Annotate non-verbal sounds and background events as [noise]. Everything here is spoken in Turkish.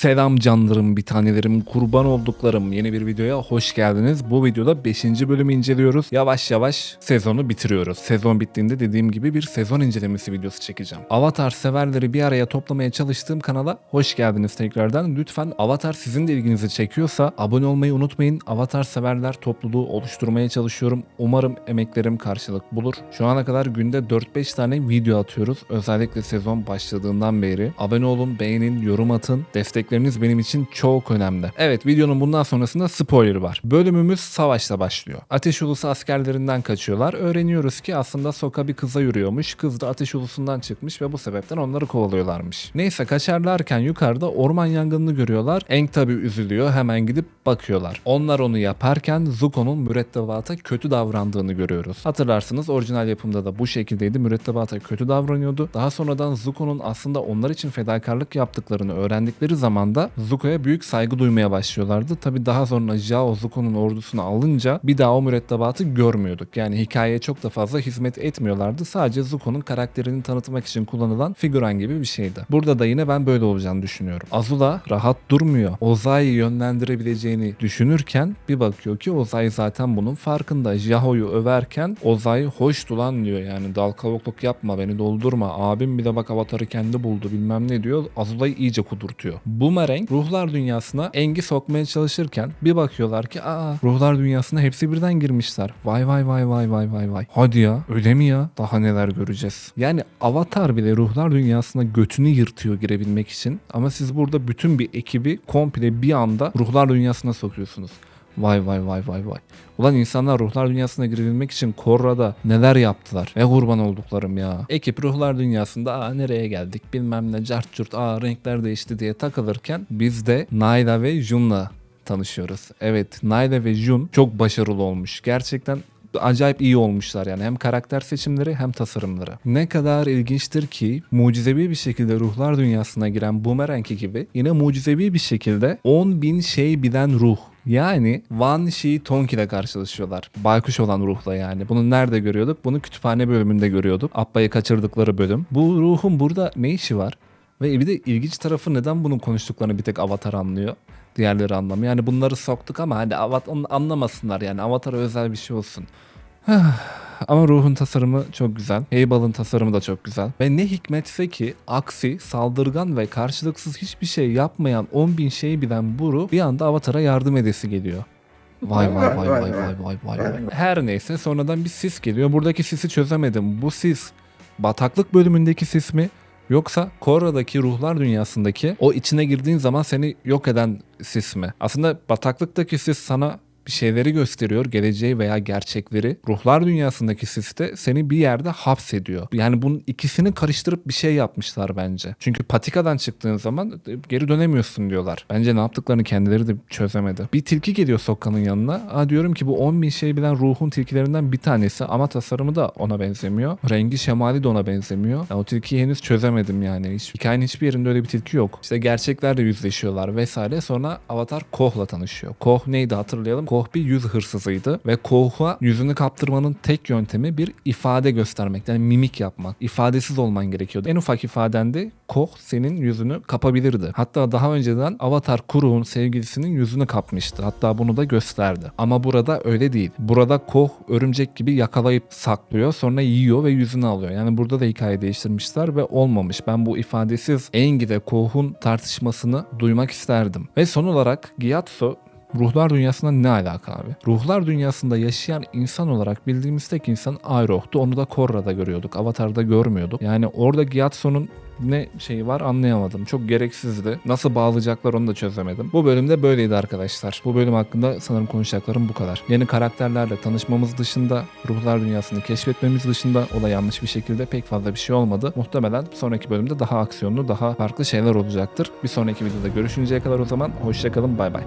Selam canlarım, bir tanelerim, kurban olduklarım. Yeni bir videoya hoş geldiniz. Bu videoda 5. bölümü inceliyoruz. Yavaş yavaş sezonu bitiriyoruz. Sezon bittiğinde dediğim gibi bir sezon incelemesi videosu çekeceğim. Avatar severleri bir araya toplamaya çalıştığım kanala hoş geldiniz tekrardan. Lütfen Avatar sizin de ilginizi çekiyorsa abone olmayı unutmayın. Avatar severler topluluğu oluşturmaya çalışıyorum. Umarım emeklerim karşılık bulur. Şu ana kadar günde 4-5 tane video atıyoruz. Özellikle sezon başladığından beri. Abone olun, beğenin, yorum atın. Destekleriniz benim için çok önemli. Evet videonun bundan sonrasında spoiler var. Bölümümüz savaşla başlıyor. Ateş ulusu askerlerinden kaçıyorlar. Öğreniyoruz ki aslında Soka bir kıza yürüyormuş. Kız da ateş ulusundan çıkmış ve bu sebepten onları kovalıyorlarmış. Neyse kaçarlarken yukarıda orman yangınını görüyorlar. Aang tabi üzülüyor. Hemen gidip bakıyorlar. Onlar onu yaparken Zuko'nun mürettebata kötü davrandığını görüyoruz. Hatırlarsınız orijinal yapımda da bu şekildeydi. Mürettebata kötü davranıyordu. Daha sonradan Zuko'nun aslında onlar için fedakarlık yaptıklarını öğrendikleri zaman da Zuko'ya büyük saygı duymaya başlıyorlardı. Tabi daha sonra Jao Zuko'nun ordusunu alınca bir daha o mürettebatı görmüyorduk. Yani hikayeye çok da fazla hizmet etmiyorlardı. Sadece Zuko'nun karakterini tanıtmak için kullanılan figüran gibi bir şeydi. Burada da yine ben böyle olacağını düşünüyorum. Azula rahat durmuyor. Ozai'yi yönlendirebileceğini düşünürken bir bakıyor ki Ozai zaten bunun farkında. Jaho'yu överken Ozai hoş lan diyor yani dal yapma beni doldurma. Abim bir de bak avatarı kendi buldu bilmem ne diyor. Azula'yı iyice kudurtuyor. Boomerang ruhlar dünyasına Eng'i sokmaya çalışırken bir bakıyorlar ki aa ruhlar dünyasına hepsi birden girmişler. Vay vay vay vay vay vay vay. Hadi ya öyle mi ya? Daha neler göreceğiz. Yani avatar bile ruhlar dünyasına götünü yırtıyor girebilmek için. Ama siz burada bütün bir ekibi komple bir anda ruhlar dünyasına sokuyorsunuz. Vay vay vay vay vay. Ulan insanlar ruhlar dünyasına girebilmek için Korra'da neler yaptılar. Ve kurban olduklarım ya. Ekip ruhlar dünyasında aa nereye geldik bilmem ne cart curt aa renkler değişti diye takılırken biz de Nayla ve Jun'la tanışıyoruz. Evet Nayla ve Jun çok başarılı olmuş. Gerçekten acayip iyi olmuşlar yani hem karakter seçimleri hem tasarımları. Ne kadar ilginçtir ki mucizevi bir şekilde ruhlar dünyasına giren Boomerang gibi yine mucizevi bir şekilde 10 bin şey bilen ruh yani Wan Shi Tonk ile karşılaşıyorlar. Baykuş olan ruhla yani. Bunu nerede görüyorduk? Bunu kütüphane bölümünde görüyorduk. Abba'yı kaçırdıkları bölüm. Bu ruhun burada ne işi var? Ve bir de ilginç tarafı neden bunun konuştuklarını bir tek Avatar anlıyor. Diğerleri anlamıyor. Yani bunları soktuk ama hani Avat onu anlamasınlar yani. Avatar'a özel bir şey olsun. [sighs] Ama ruhun tasarımı çok güzel. Heybal'ın tasarımı da çok güzel. Ve ne hikmetse ki aksi, saldırgan ve karşılıksız hiçbir şey yapmayan 10 bin şey bilen bu ruh bir anda Avatar'a yardım edesi geliyor. Vay vay vay vay vay vay vay vay. Her neyse sonradan bir sis geliyor. Buradaki sisi çözemedim. Bu sis bataklık bölümündeki sis mi? Yoksa Korra'daki ruhlar dünyasındaki o içine girdiğin zaman seni yok eden sis mi? Aslında bataklıktaki sis sana bir şeyleri gösteriyor, geleceği veya gerçekleri. Ruhlar dünyasındaki sis de seni bir yerde hapsediyor. Yani bunun ikisini karıştırıp bir şey yapmışlar bence. Çünkü patikadan çıktığın zaman geri dönemiyorsun diyorlar. Bence ne yaptıklarını kendileri de çözemedi. Bir tilki geliyor Sokka'nın yanına. Aa diyorum ki bu 10 bin şey bilen ruhun tilkilerinden bir tanesi ama tasarımı da ona benzemiyor. Rengi şemali de ona benzemiyor. Yani o tilkiyi henüz çözemedim yani. Hiç, hikayenin hiçbir yerinde öyle bir tilki yok. İşte gerçeklerle yüzleşiyorlar vesaire. Sonra Avatar Koh'la tanışıyor. Koh neydi hatırlayalım. Koh bir yüz hırsızıydı ve Koh'a yüzünü kaptırmanın tek yöntemi bir ifade göstermek. Yani mimik yapmak. İfadesiz olman gerekiyordu. En ufak ifadende Koh senin yüzünü kapabilirdi. Hatta daha önceden Avatar Kuru'nun sevgilisinin yüzünü kapmıştı. Hatta bunu da gösterdi. Ama burada öyle değil. Burada Koh örümcek gibi yakalayıp saklıyor. Sonra yiyor ve yüzünü alıyor. Yani burada da hikaye değiştirmişler ve olmamış. Ben bu ifadesiz Engi de Koh'un tartışmasını duymak isterdim. Ve son olarak Gyatso Ruhlar dünyasında ne alaka abi? Ruhlar dünyasında yaşayan insan olarak bildiğimiz tek insan Iroh'tu. Onu da Korra'da görüyorduk. Avatar'da görmüyorduk. Yani orada Gyatso'nun ne şeyi var anlayamadım. Çok gereksizdi. Nasıl bağlayacaklar onu da çözemedim. Bu bölümde böyleydi arkadaşlar. Bu bölüm hakkında sanırım konuşacaklarım bu kadar. Yeni karakterlerle tanışmamız dışında, ruhlar dünyasını keşfetmemiz dışında o da yanlış bir şekilde pek fazla bir şey olmadı. Muhtemelen sonraki bölümde daha aksiyonlu, daha farklı şeyler olacaktır. Bir sonraki videoda görüşünceye kadar o zaman hoşçakalın bay bay.